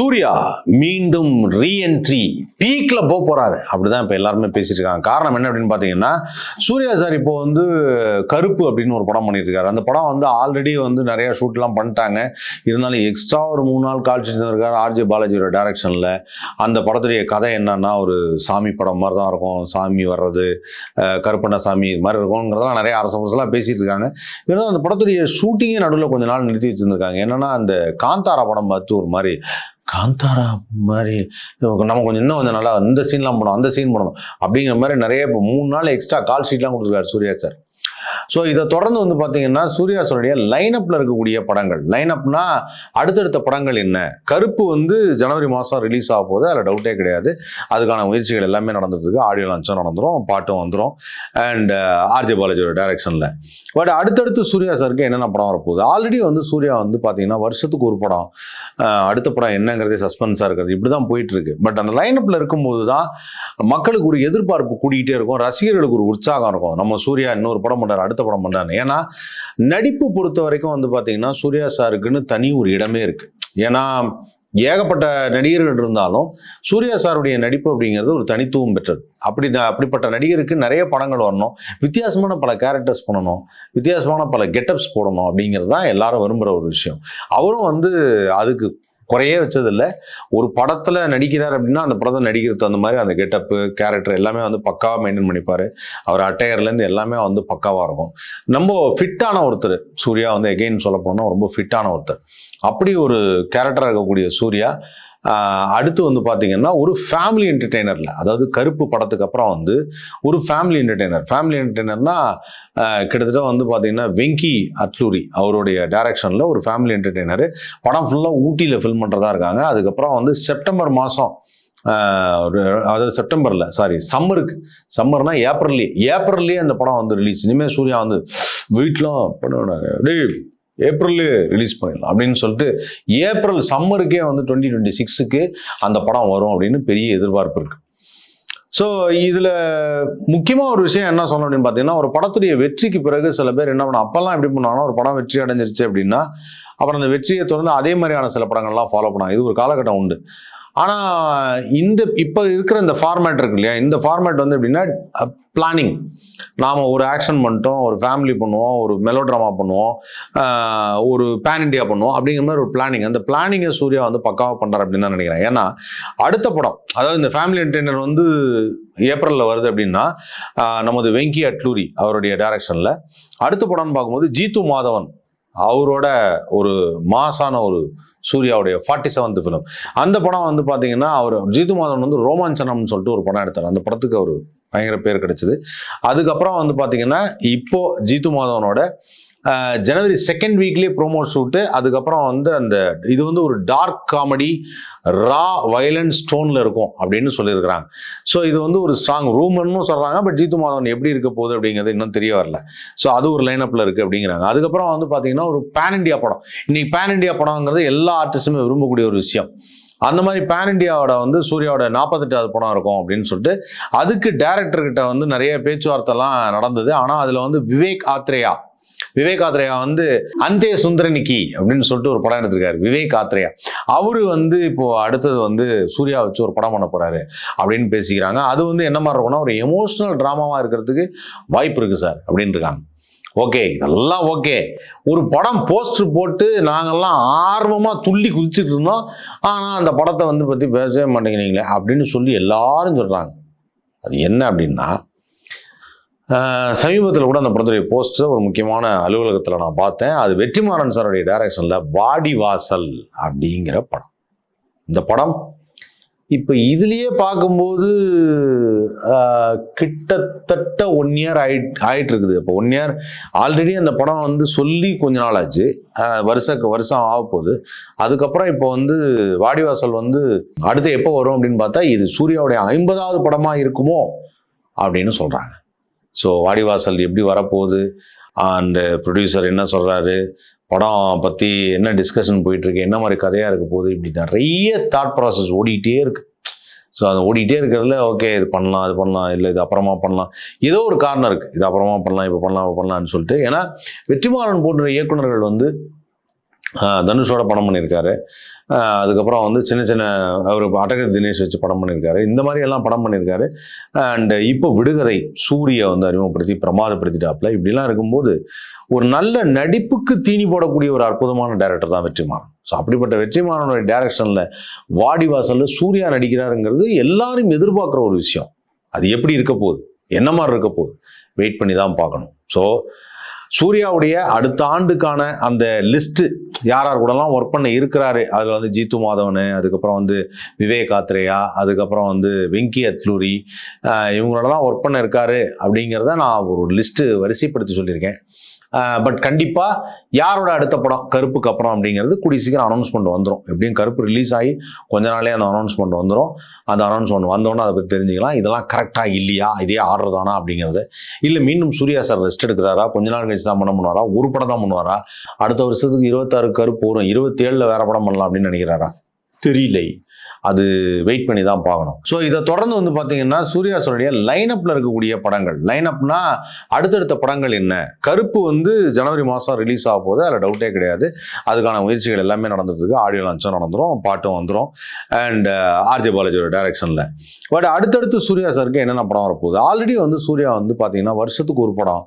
சூர்யா மீண்டும் ரீஎன்ட்ரி பீக்கில் போக போறாரு. அப்படிதான் இப்போ எல்லாருமே பேசிட்டு இருக்காங்க காரணம் என்ன அப்படின்னு பார்த்தீங்கன்னா சூர்யா சார் இப்போ வந்து கருப்பு அப்படின்னு ஒரு படம் பண்ணிட்டு இருக்காரு அந்த படம் வந்து ஆல்ரெடி வந்து நிறைய ஷூட்லாம் பண்ணிட்டாங்க. இருந்தாலும் எக்ஸ்ட்ரா ஒரு மூணு நாள் காட்சி இருக்காரு ஆர்ஜே பாலாஜியோட டைரக்ஷனில் அந்த படத்துடைய கதை என்னன்னா ஒரு சாமி படம் மாதிரி தான் இருக்கும். சாமி வர்றது கருப்பண்ண சாமி இது மாதிரி இருக்கும்ங்கிறதெல்லாம் நிறைய அரசு அரசுலாம் பேசிட்டு இருக்காங்க இருந்தாலும் அந்த படத்துடைய ஷூட்டிங்கே நடுவில் கொஞ்ச நாள் நிறுத்தி வச்சிருந்திருக்காங்க. என்னன்னா அந்த காந்தாரா படம் பார்த்து ஒரு மாதிரி காந்தாரா மாதிரி நம்ம கொஞ்சம் இன்னும் கொஞ்சம் நல்லா இந்த சீன்லாம் பண்ணணும் அந்த சீன் பண்ணணும் அப்படிங்கிற மாதிரி நிறைய இப்போ மூணு நாள் எக்ஸ்ட்ரா கால் ஷீட்லாம் கொடுத்துருக்காரு சூர்யா சார் ஸோ இதை தொடர்ந்து வந்து பார்த்தீங்கன்னா சூர்யா சாருடைய லைனப்பில் இருக்கக்கூடிய படங்கள். லைனப்னா அடுத்தடுத்த படங்கள் என்ன? கருப்பு வந்து ஜனவரி மாதம் ரிலீஸ் ஆக போகுது. அதில் டவுட்டே கிடையாது. அதுக்கான முயற்சிகள் எல்லாமே நடந்துட்டு இருக்கு. ஆடியோ லான்ச்சும் நடந்துரும். பாட்டும் வந்துடும் அண்ட் ஆர்ஜே பாலாஜியோட டைரக்ஷனில் பட் அடுத்தடுத்து சூர்யா சாருக்கு என்னென்ன படம் வரப்போகுது? ஆல்ரெடி வந்து சூர்யா வந்து பார்த்தீங்கன்னா வருஷத்துக்கு ஒரு படம். அடுத்த படம் என்னங்கிறதே சஸ்பென்ஸாக இருக்கிறது. இப்படி தான் போயிட்டு இருக்கு. பட் அந்த லைனப்பில் இருக்கும்போது தான் மக்களுக்கு ஒரு எதிர்பார்ப்பு கூட்டிகிட்டே இருக்கும். ரசிகர்களுக்கு ஒரு உற்சாகம் இருக்கும். நம்ம சூர்யா இன்னொரு படம் சார் அடுத்த படம் பண்ணுறாரு ஏன்னா நடிப்பு பொறுத்த வரைக்கும் வந்து பார்த்தீங்கன்னா சூர்யா சாருக்குன்னு தனி ஒரு இடமே இருக்கு. ஏன்னா ஏகப்பட்ட நடிகர்கள் இருந்தாலும் சூர்யா சாருடைய நடிப்பு அப்படிங்கிறது ஒரு தனித்துவம் பெற்றது. அப்படி அப்படிப்பட்ட நடிகருக்கு நிறைய படங்கள் வரணும். வித்தியாசமான பல கேரக்டர்ஸ் பண்ணணும். வித்தியாசமான பல கெட்டப்ஸ் போடணும் அப்படிங்கிறது தான் எல்லாரும் விரும்புகிற ஒரு விஷயம். அவரும் வந்து அதுக்கு குறையே வச்சதில்லை. ஒரு படத்தில் நடிக்கிறார் அப்படின்னா அந்த படத்தை நடிக்கிறது அந்த மாதிரி அந்த கெட்டப்பு கேரக்டர் எல்லாமே வந்து பக்காவாக மெயின்டைன் பண்ணிப்பார். அவர் அட்டையர்லேருந்து எல்லாமே வந்து பக்காவாக இருக்கும். நம்ம ஃபிட்டான ஒருத்தர் சூர்யா வந்து எகெயின் சொல்ல போனால் ரொம்ப ஃபிட்டான ஒருத்தர். அப்படி ஒரு கேரக்டராக இருக்கக்கூடிய சூர்யா அடுத்து வந்து பார்த்தீங்கன்னா ஒரு ஃபேமிலி என்டர்டெய்னரில் அதாவது கருப்பு படத்துக்கு அப்புறம் வந்து ஒரு ஃபேமிலி என்டர்டெய்னர் ஃபேமிலி என்டர்டெய்னர்னா கிட்டத்தட்ட வந்து பார்த்தீங்கன்னா வெங்கி அட்லூரி அவருடைய டைரக்ஷனில் ஒரு ஃபேமிலி என்டர்டெய்னர் படம் ஃபுல்லாக ஊட்டியில் ஃபில்ம் பண்ணுறதா இருக்காங்க. அதுக்கப்புறம் வந்து செப்டம்பர் மாதம் அதாவது செப்டம்பரில் சாரி சம்மருக்கு. சம்மர்னா ஏப்ரல்லே ஏப்ரல்லே அந்த படம் வந்து ரிலீஸ் இனிமேல் சூர்யா வந்து வீட்டிலாம் பண்ணுவாங்க டேய் ஏப்ரல்லே ரிலீஸ் பண்ணிடலாம் அப்படின்னு சொல்லிட்டு ஏப்ரல் சம்மருக்கே வந்து டுவெண்ட்டி டுவெண்ட்டி சிக்ஸுக்கு அந்த படம் வரும் அப்படின்னு பெரிய எதிர்பார்ப்பு இருக்குது ஸோ இதில் முக்கியமாக ஒரு விஷயம் என்ன சொல்லணும் அப்படின்னு பார்த்தீங்கன்னா ஒரு படத்துடைய வெற்றிக்கு பிறகு சில பேர் என்ன பண்ண அப்போல்லாம் எப்படி பண்ணாங்கன்னா ஒரு படம் வெற்றி அடைஞ்சிருச்சு அப்படின்னா அப்புறம் அந்த வெற்றியை தொடர்ந்து அதே மாதிரியான சில படங்கள்லாம் ஃபாலோ பண்ணாங்க இது ஒரு காலகட்டம் உண்டு. ஆனால் இந்த இப்போ இருக்கிற இந்த ஃபார்மேட் இருக்கு இல்லையா? இந்த ஃபார்மேட் வந்து எப்படின்னா பிளானிங் நாம் ஒரு ஆக்ஷன் பண்ணிட்டோம் ஒரு ஃபேமிலி பண்ணுவோம் ஒரு மெலோ ட்ராமா பண்ணுவோம் ஒரு பேன் இண்டியா பண்ணுவோம் அப்படிங்கிற மாதிரி ஒரு பிளானிங் அந்த பிளானிங்கை சூர்யா வந்து பக்காவாக பண்ணுறாரு அப்படின்னு தான் நினைக்கிறேன். ஏன்னா அடுத்த படம் அதாவது இந்த ஃபேமிலி என்டர்டைனர் வந்து ஏப்ரலில் வருது அப்படின்னா நமது வெங்கி அட்லூரி அவருடைய டைரக்ஷனில் அடுத்த படம்னு பார்க்கும்போது ஜீத்து மாதவன் அவரோட ஒரு மாசான ஒரு சூர்யாவுடைய ஃபார்ட்டி செவன்த் ஃபிலிம் அந்த படம் வந்து பார்த்தீங்கன்னா அவர் ஜீது மாதவன் வந்து ரோமாஞ்சனம்னு சொல்லிட்டு ஒரு படம் எடுத்தார். அந்த படத்துக்கு அவர் பயங்கர பேர் கிடைச்சது. அதுக்கப்புறம் வந்து பார்த்தீங்கன்னா இப்போ ஜீத்து மாதவனோட ஜனவரி செகண்ட் வீக்லேயே ப்ரோமோ ஷூட்டு அதுக்கப்புறம் வந்து அந்த இது வந்து ஒரு டார்க் காமெடி ரா வயலன்ஸ் ஸ்டோனில் இருக்கும் அப்படின்னு சொல்லியிருக்கிறாங்க. ஸோ இது வந்து ஒரு ஸ்ட்ராங் ரூமர்னு சொல்கிறாங்க பட் ஜீத்து மாதவன் எப்படி இருக்க போகுது அப்படிங்கிறது இன்னும் தெரிய வரல. ஸோ அது ஒரு லைனப்பில் இருக்குது அப்படிங்கிறாங்க. அதுக்கப்புறம் வந்து பார்த்தீங்கன்னா ஒரு பேன் இண்டியா படம். இன்னைக்கு பேன் இண்டியா படங்கிறது எல்லா ஆர்டிஸ்ட்டுமே விரும்பக்கூடிய ஒரு விஷயம். அந்த மாதிரி பேன் இண்டியாவோட வந்து சூர்யாவோட நாற்பத்தெட்டாவது படம் இருக்கும் அப்படின்னு சொல்லிட்டு அதுக்கு டேரக்டர்கிட்ட வந்து நிறைய பேச்சுவார்த்தைலாம் நடந்தது. ஆனால் அதில் வந்து விவேக் ஆத்ரேயா விவேக் ஆத்ரேயா வந்து அந்தே சுந்தரனிக்கி அப்படின்னு சொல்லிட்டு ஒரு படம் எடுத்திருக்காரு. விவேக் ஆத்ரேயா. அவரு வந்து இப்போ அடுத்தது வந்து சூர்யா வச்சு ஒரு படம் பண்ண போறாரு அப்படின்னு பேசிக்கிறாங்க. அது வந்து என்ன மாதிரி இருக்கும்னா ஒரு எமோஷனல் ட்ராமாவாக இருக்கிறதுக்கு வாய்ப்பு இருக்கு சார் அப்படின்னு இருக்காங்க. ஓகே இதெல்லாம் ஓகே. ஒரு படம் போஸ்டர் போட்டு நாங்கள்லாம் ஆர்வமாக துள்ளி குதிச்சுட்டு இருந்தோம். ஆனால் அந்த படத்தை வந்து பற்றி பேசவே மாட்டேங்கிறீங்களே அப்படின்னு சொல்லி எல்லாரும் சொல்கிறாங்க அது என்ன அப்படின்னா சமீபத்தில் கூட அந்த படத்துடைய போஸ்டர் ஒரு முக்கியமான அலுவலகத்தில் நான் பார்த்தேன். அது வெற்றிமாறன் சாருடைய டைரக்ஷனில் வாடி வாசல் அப்படிங்கிற படம். இந்த படம் இப்போ இதுலேயே பார்க்கும்போது கிட்டத்தட்ட ஒன் இயர் ஆயிட் ஆயிட்டு இருக்குது இப்போ ஒன் இயர் ஆல்ரெடி அந்த படம் வந்து சொல்லி கொஞ்ச நாள் ஆச்சு. வருஷ வருஷம் ஆக போகுது. அதுக்கப்புறம் இப்போ வந்து வாடிவாசல் வந்து அடுத்து எப்போ வரும் அப்படின்னு பார்த்தா இது சூர்யாவுடைய ஐம்பதாவது படமாக இருக்குமோ அப்படின்னு சொல்கிறாங்க ஸோ வாடிவாசல் எப்படி வரப்போகுது? அந்த ப்ரொடியூசர் என்ன சொல்கிறாரு படம் பற்றி என்ன டிஸ்கஷன் போயிட்டுருக்கு? என்ன மாதிரி கதையாக இருக்க போகுது? இப்படி நிறைய தாட் ப்ராசஸ் ஓடிக்கிட்டே இருக்கு. ஸோ அது ஓடிக்கிட்டே இருக்கிறதுல ஓகே இது பண்ணலாம் இது பண்ணலாம் இல்லை இது அப்புறமா பண்ணலாம். ஏதோ ஒரு காரணம் இருக்குது இது அப்புறமா பண்ணலாம் இப்போ பண்ணலாம் இப்போ பண்ணலாம்னு சொல்லிட்டு. ஏன்னா வெற்றிமாறன் போன்ற இயக்குனர்கள் வந்து தனுஷோட படம் பண்ணியிருக்காரு. அதுக்கப்புறம் வந்து சின்ன சின்ன அவர் அடக தினேஷ் வச்சு படம் பண்ணியிருக்காரு. இந்த மாதிரி எல்லாம் படம் பண்ணியிருக்காரு. அண்டு இப்போ விடுகதை சூரிய வந்து அறிமுகப்படுத்தி பிரமாதப்படுத்திட்டாப்புல. இப்படிலாம் இருக்கும்போது ஒரு நல்ல நடிப்புக்கு தீனி போடக்கூடிய ஒரு அற்புதமான டேரக்டர் தான் வெற்றிமாறன். ஸோ அப்படிப்பட்ட வெற்றிமாறனுடைய டைரக்ஷனில் வாடிவாசலில் சூர்யா நடிக்கிறாருங்கிறது எல்லாரும் எதிர்பார்க்குற ஒரு விஷயம். அது எப்படி இருக்க போகுது? என்ன மாதிரி இருக்க போகுது? வெயிட் பண்ணி தான் பார்க்கணும். ஸோ சூர்யாவுடைய அடுத்த ஆண்டுக்கான அந்த லிஸ்ட்டு யார் யார் கூடலாம் ஒர்க் பண்ண இருக்கிறாரு. அதில் வந்து ஜீத்து மாதவன் அதுக்கப்புறம் வந்து விவேக் ஆத்ரேயா அதுக்கப்புறம் வந்து வெங்கி அத்லூரி இவங்களோடலாம் ஒர்க் பண்ண இருக்காரு அப்படிங்கிறத நான் ஒரு லிஸ்ட்டு வரிசைப்படுத்தி சொல்லியிருக்கேன். பட் கண்டிப்பாக யாரோட அடுத்த படம்? கருப்புக்கு அப்புறம் அப்படிங்கிறது கூடிய சீக்கிரம் அனௌன்ஸ்மெண்ட் வந்துடும் எப்படியும் கருப்பு ரிலீஸ் ஆகி கொஞ்ச நாளே அந்த அனௌன்ஸ்மெண்ட் வந்துடும் அந்த அனௌன்ஸ்மெண்ட் வந்தோன்னே அதை பற்றி தெரிஞ்சுக்கலாம். இதெல்லாம் கரெக்டாக இல்லையா? இதே ஆர்டர் தானா அப்படிங்கிறது. இல்லை மீண்டும் சூர்யா சார் ரெஸ்ட் எடுக்கிறாரா? கொஞ்ச நாள் கழிச்சு தான் பண்ண பண்ணுவாரா? ஒரு படம் தான் பண்ணுவாரா? அடுத்த வருஷத்துக்கு இருபத்தாறு கருப்பு வரும். இருபத்தேழில் வேற படம் பண்ணலாம் அப்படின்னு நினைக்கிறாரா? தெரியலை. அது வெயிட் பண்ணி தான் பார்க்கணும். ஸோ இதை தொடர்ந்து வந்து பார்த்தீங்கன்னா சூர்யா சாருடைய லைனப்பில் இருக்கக்கூடிய படங்கள். லைனப்னா அடுத்தடுத்த படங்கள் என்ன? கருப்பு வந்து ஜனவரி மாதம் ரிலீஸ் ஆக போகுது. அதில் டவுட்டே கிடையாது. அதுக்கான முயற்சிகள் எல்லாமே நடந்துட்டு இருக்கு. ஆடியோ லான்ச்சும் நடந்துரும். பாட்டும் வந்துடும் அண்ட் ஆர்ஜே பாலாஜியோட டைரக்ஷனில் பட் அடுத்தடுத்து சூர்யா சாருக்கு என்னென்ன படம் வரப்போகுது? ஆல்ரெடி வந்து சூர்யா வந்து பார்த்தீங்கன்னா வருஷத்துக்கு ஒரு படம்.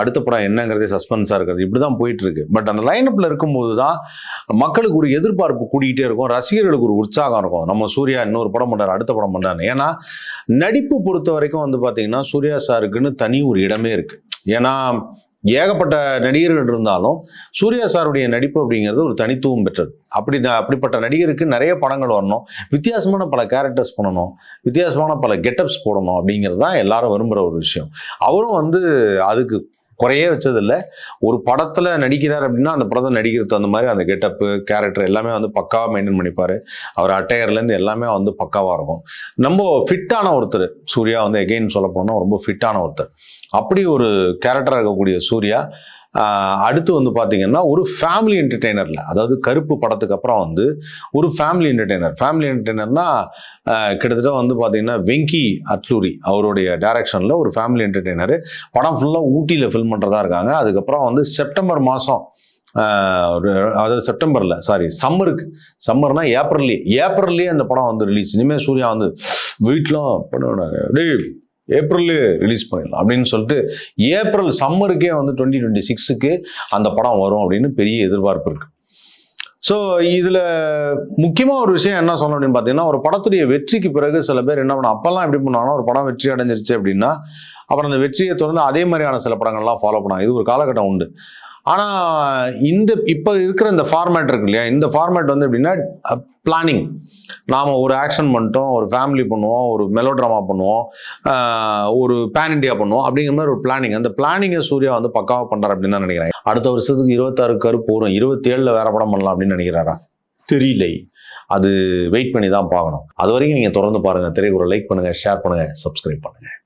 அடுத்த படம் என்னங்கிறதே சஸ்பென்ஸாக இருக்கிறது. இப்படி தான் போயிட்டு இருக்கு பட் அந்த லைனப்பில் இருக்கும்போது தான் மக்களுக்கு ஒரு எதிர்பார்ப்பு கூடிக்கிட்டே இருக்கும். ரசிகர்களுக்கு ஒரு உற்சாகம் இருக்கும். நம்ம சூர்யா இன்னொரு படம் பண்ணுறாரு அடுத்த படம் பண்ணுறாரு ஏன்னா நடிப்பு பொறுத்த வரைக்கும் வந்து பார்த்தீங்கன்னா சூர்யா சாருக்குன்னு தனி ஒரு இடமே இருக்கு. ஏன்னா ஏகப்பட்ட நடிகர்கள் இருந்தாலும் சூர்யா சாருடைய நடிப்பு அப்படிங்கிறது ஒரு தனித்துவம் பெற்றது. அப்படி அப்படிப்பட்ட நடிகருக்கு நிறைய படங்கள் வரணும். வித்தியாசமான பல கேரக்டர்ஸ் பண்ணணும். வித்தியாசமான பல கெட்டப்ஸ் போடணும் அப்படிங்கிறது தான் எல்லாரும் விரும்புகிற ஒரு விஷயம். அவரும் வந்து அதுக்கு குறையே வச்சதில்லை. ஒரு படத்தில் நடிக்கிறார் அப்படின்னா அந்த படத்தை நடிக்கிறது தகுந்த மாதிரி அந்த கெட்டப்பு கேரக்டர் எல்லாமே வந்து பக்காவாக மெயின்டைன் பண்ணிப்பார். அவர் அட்டையர்லேருந்து எல்லாமே வந்து பக்காவாக இருக்கும். ரொம்ப ஃபிட்டான ஒருத்தர் சூர்யா வந்து எகெயின் சொல்ல போனால் ரொம்ப ஃபிட்டான ஒருத்தர். அப்படி ஒரு கேரக்டராக இருக்கக்கூடிய சூர்யா அடுத்து வந்து பார்த்தீங்கன்னா ஒரு ஃபேமிலி என்டர்டெய்னரில் அதாவது கருப்பு படத்துக்கு அப்புறம் வந்து ஒரு ஃபேமிலி என்டர்டெய்னர் ஃபேமிலி என்டர்டெய்னர்னா கிட்டத்தட்ட வந்து பார்த்தீங்கன்னா வெங்கி அட்லூரி அவருடைய டைரக்ஷனில் ஒரு ஃபேமிலி என்டர்டெய்னர் படம் ஃபுல்லாக ஊட்டியில் ஃபில்ம் பண்ணுறதா இருக்காங்க. அதுக்கப்புறம் வந்து செப்டம்பர் மாதம் அதாவது செப்டம்பரில் சாரி சம்மருக்கு சம்மர்னா ஏப்ரல்லே ஏப்ரல்லே அந்த படம் வந்து ரிலீஸ் இனிமேல் சூர்யா வந்து வீட்டிலாம் பண்ணுவாங்க ஏப்ரல்லே ரிலீஸ் பண்ணிடலாம் அப்படின்னு சொல்லிட்டு ஏப்ரல் சம்மருக்கே வந்து டுவெண்ட்டி டுவெண்ட்டி சிக்ஸுக்கு அந்த படம் வரும் அப்படின்னு பெரிய எதிர்பார்ப்பு இருக்கு. ஸோ இதில் முக்கியமாக ஒரு விஷயம் என்ன சொல்லணும் அப்படின்னு பார்த்தீங்கன்னா ஒரு படத்துடைய வெற்றிக்கு பிறகு சில பேர் என்ன பண்ண அப்போல்லாம் எப்படி பண்ணுவாங்கன்னா ஒரு படம் வெற்றி அடைஞ்சிருச்சு அப்படின்னா அப்புறம் அந்த வெற்றியை தொடர்ந்து அதே மாதிரியான சில படங்கள்லாம் ஃபாலோ பண்ணாங்க இது ஒரு காலகட்டம் உண்டு. ஆனால் இந்த இப்போ இருக்கிற இந்த ஃபார்மேட் இருக்கு இல்லையா? இந்த ஃபார்மேட் வந்து எப்படின்னா பிளானிங் நாம் ஒரு ஆக்ஷன் பண்ணிட்டோம் ஒரு ஃபேமிலி பண்ணுவோம் ஒரு மெலோ ட்ராமா பண்ணுவோம் ஒரு பேன் இண்டியா பண்ணுவோம் அப்படிங்கிற மாதிரி ஒரு பிளானிங் அந்த பிளானிங்கை சூர்யா வந்து பக்காவாக பண்ணுறாரு அப்படின்னு தான் நினைக்கிறேன். அடுத்த வருஷத்துக்கு இருபத்தாறு கருப்பு வரும் இருபத்தேழில் வேற படம் பண்ணலாம் அப்படின்னு நினைக்கிறாரா? தெரியலை. அது வெயிட் பண்ணி தான் பார்க்கணும். அது வரைக்கும் நீங்கள் தொடர்ந்து பாருங்கள் திரைக்குறை லைக் பண்ணுங்கள் ஷேர் பண்ணுங்கள் சப்ஸ்கிரைப் பண்ணுங்கள்